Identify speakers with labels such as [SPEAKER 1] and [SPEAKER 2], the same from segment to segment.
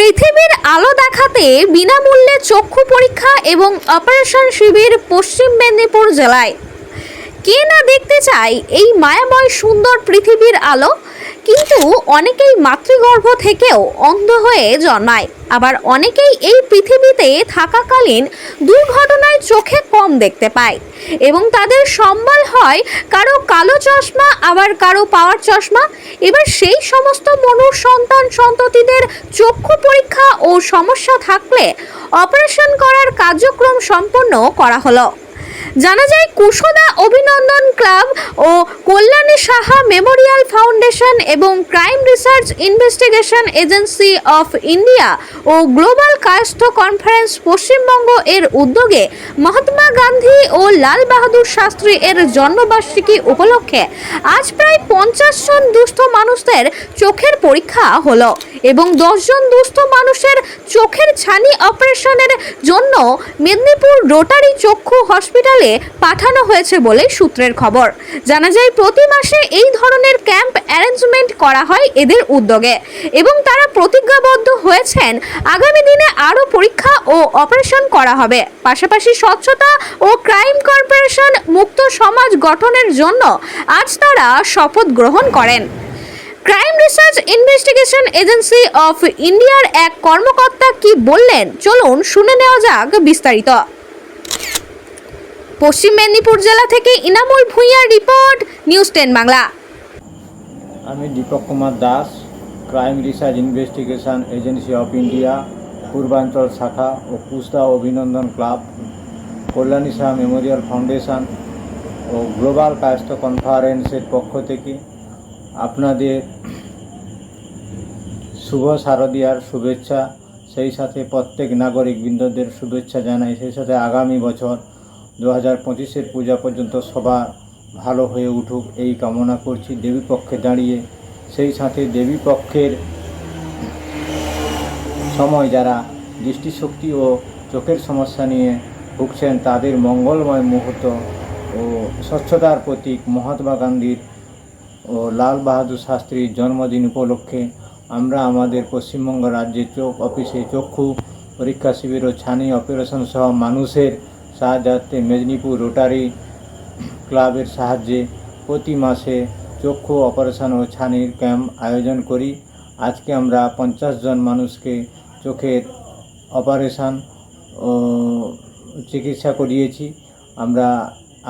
[SPEAKER 1] পৃথিবীর আলো দেখাতে বিনামূল্যে চক্ষু পরীক্ষা এবং অপারেশন শিবির পশ্চিম মেদিনীপুর জেলায়। কে না দেখতে চায় এই মায়াময় সুন্দর পৃথিবীর আলো? কিন্তু অনেকেই মাতৃগর্ভ থেকেও অন্ধ হয়ে জন্মায়। আবার অনেকেই এই পৃথিবীতে থাকাকালীন দুর্ঘটনায় চোখে কম দেখতে পায় এবং তাদের সম্বল হয় কারও কালো চশমা আবার কারও পাওয়ার চশমা? এবার সেই সমস্ত মনুর সন্তান সন্ততিদের চক্ষু পরীক্ষা ও সমস্যা থাকলে অপারেশন করার কার্যক্রম সম্পন্ন করা হলো। জানা যায় কুশদা অভিনন্দন ক্লাব ও কল্যাণী সাহা মেমোরিয়াল ফাউন্ডেশন এবং crime research investigation agency of India O global Kayastha conference Paschimbanga এর উদ্যোগে মহাত্মা গান্ধী ও লাল বাহাদুর শাস্ত্রী এর জন্মবার্ষিকী উপলক্ষে আজ প্রায় পঞ্চাশ জন দুস্থ মানুষদের চোখের পরীক্ষা হলো এবং দশজন দুস্থ মানুষের চোখের ছানি অপারেশনের জন্য মেদিনীপুর রোটারি চক্ষু হসপিটালে পাঠানো হয়েছে বলে সূত্রের খবর। জানা যায়, প্রতি মাসে এই ধরনের ক্যাম্প অ্যারেঞ্জমেন্ট করা হয় এদের উদ্যোগে এবং তারা প্রতিজ্ঞাবদ্ধ হয়েছেন, আগামী দিনে আরও পরীক্ষা ও অপারেশন করা হবে। পাশাপাশি স্বচ্ছতা ও ক্রাইম কর্পোরেশন মুক্ত সমাজ গঠনের জন্য আজ তারা শপথ গ্রহণ করেন। Crime research investigation agency of ইন্ডিয়ার এক কর্মকর্তা কি বললেন, চলুন শুনে নেওয়া যাক বিস্তারিত। পশ্চিম মেদিনীপুর জেলা থেকে ইনামুল ভূঁইয়ার রিপোর্ট, নিউজ টেন বাংলা।
[SPEAKER 2] আমি Dipak Kumar Das, crime research investigation agency of India, পূর্বাঞ্চল শাখা ও Kusta Abhinandan club, Kalyani Shah memorial foundation ও গ্লোবাল কায়স্থ কনফারেন্সের পক্ষ থেকে আপনাদের শুভ শারদীয়ার শুভেচ্ছা, সেই সাথে প্রত্যেক নাগরিক বৃন্দদের শুভেচ্ছা জানাই, সেই সাথে আগামী বছর দু হাজার পঁচিশের পূজা পর্যন্ত সবার ভালো হয়ে উঠুক, এই কামনা করছি দেবী পক্ষে দাঁড়িয়ে। সেই সাথে দেবী পক্ষের সময় যারা দৃষ্টিশক্তি ও চোখের সমস্যা নিয়ে ভুগছেন, তাদের মঙ্গলময় মুহূর্ত ও স্বচ্ছতার প্রতীক মহাত্মা গান্ধীর ও লাল বাহাদুর শাস্ত্রীর জন্মদিন উপলক্ষে আমরা আমাদের পশ্চিমবঙ্গ রাজ্যের চোখ, অফিসে চক্ষু পরীক্ষা শিবির ও ছানি অপারেশন সহ মানুষের সাহায্যার্থে মেদিনীপুর রোটারি ক্লাবের সাহায্যে প্রতি মাসে চক্ষু অপারেশন ও ছানির ক্যাম্প আয়োজন করি। আজকে আমরা পঞ্চাশ জন মানুষকে চোখের অপারেশন ও চিকিৎসা করিয়েছি। আমরা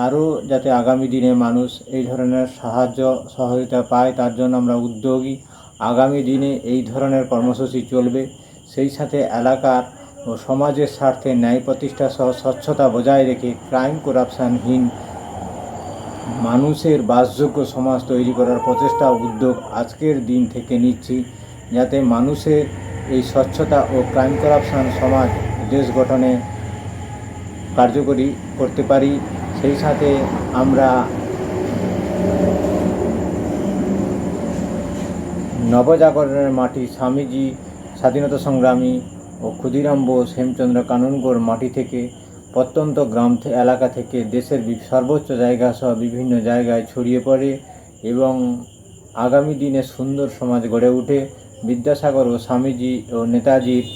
[SPEAKER 2] আরও যাতে আগামী দিনে মানুষ এই ধরনের সাহায্য সহযোগিতা পায়, তার জন্য আমরা উদ্যোগী। আগামী দিনে এই ধরনের কর্মসূচি চলবে। সেই সাথে এলাকার ও সমাজের স্বার্থে ন্যায় প্রতিষ্ঠা সহ স্বচ্ছতা বজায় রেখে ক্রাইম করাপশানহীন মানুষের বাসযোগ্য সমাজ তৈরি করার প্রচেষ্টা উদ্যোগ আজকের দিন থেকে নিচ্ছি যাতে মানুষের এই স্বচ্ছতা ও ক্রাইম করাপশান সমাজ দেশ গঠনে কার্যকরী করতে পারি। সেই সাথে আমরা নবজাগরণের মাটি স্বামীজি স্বাধীনতা সংগ্রামী ও ক্ষুদিরাম বোস হেমচন্দ্র কাননগড় মাটি থেকে প্রত্যন্ত গ্রাম এলাকা থেকে দেশের সর্বোচ্চ জায়গা সহ বিভিন্ন জায়গায় ছড়িয়ে পড়ে এবং আগামী দিনে সুন্দর সমাজ গড়ে উঠে। বিদ্যাসাগর ও স্বামীজি ও নেতাজির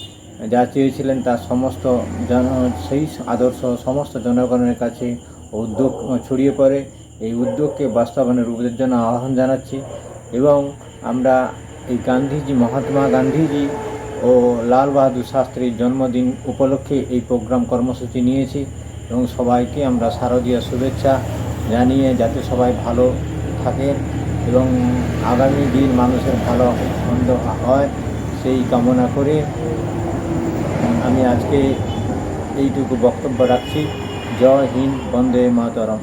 [SPEAKER 2] যা চেয়েছিলেন তার সমস্ত জন সেই আদর্শ সমস্ত জনগণের কাছে উদ্যোগ ছড়িয়ে পড়ে। এই উদ্যোগকে বাস্তবায়নের রূপের জন্য আহ্বান জানাচ্ছি এবং আমরা এই গান্ধীজি, মহাত্মা গান্ধীজি ও লাল বাহাদুর শাস্ত্রীর জন্মদিন উপলক্ষে এই প্রোগ্রাম কর্মসূচি নিয়েছি এবং সবাইকে আমরা শারদীয় শুভেচ্ছা জানিয়ে যাতে সবাই ভালো থাকেন এবং আগামী দিন মানুষের ভালো মন্দ হয় সেই কামনা করে আমি আজকে এইটুকু বক্তব্য রাখছি। জয় হিন্দ, বন্দে মাতরম।